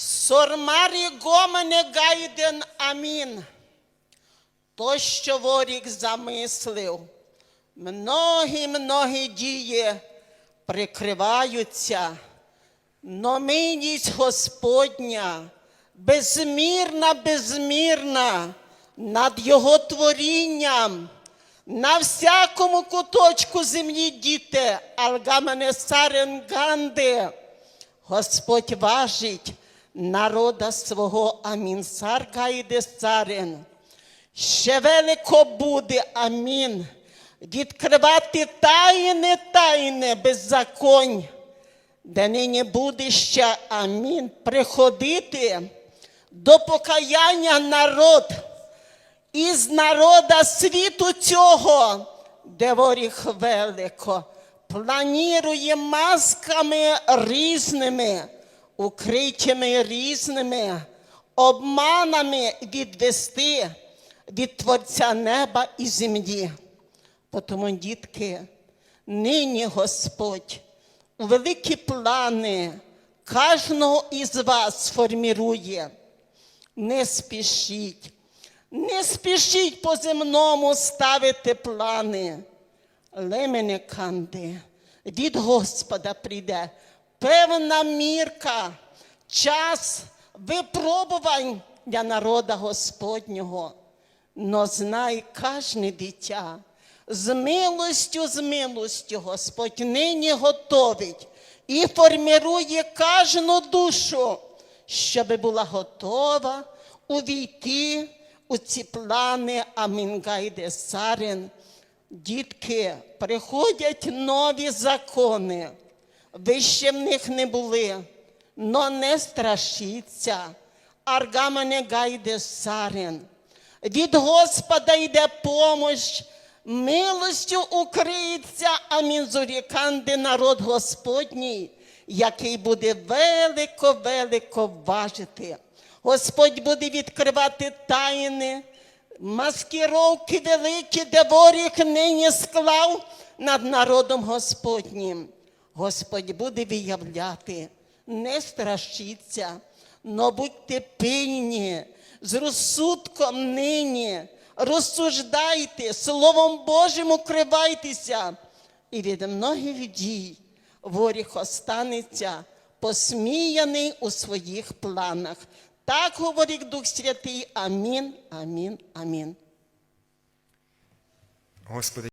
Сормарі гомене гайден амін. То, що ворік замислив, многі-многі дії прикриваються, но милість Господня безмірна, безмірна над Його творінням. На всякому куточку землі діти, алгамене саренганди. Господь важить народа свого амін. Сарка йде царин. Ще велико буде амін. Відкривати тайне, тайне беззаконь, де нині буде ще амін. Приходити до покаяння народ із народа світу цього, де воріг велико, планірує масками різними, укриттями різними, обманами відвести від Творця неба і землі. Тому, дітки, нині Господь у великі плани кожного із вас формірує. Не спішіть. Не спішіть по земному ставити плани. Лемене канди, від Господа прийде певна мірка, час випробувань для народа Господнього. Но знай кожне дитя, з милостю, з милостю Господь нині готовить і формірує кожну душу, щоб була готова увійти у ці плани Амінгайде Сарин. Дітки, приходять нові закони. Ви ще в них не були, но не страшіться. Аргамене гайде сарин. Від Господа йде помощ, милостю укриється, амін зоріканде народ Господній, який буде велико-велико важити. Господь буде відкривати тайни, маскировки великі, де воріг нині склав над народом Господнім. Господь буде виявляти, не страшіться, но будьте пильні, з розсудком нині, розсуждайте, Словом Божим укривайтеся, і від многих дій воріг останеться посміяний у своїх планах. Так говорить Дух Святий. Амін, амін, амін. Господи.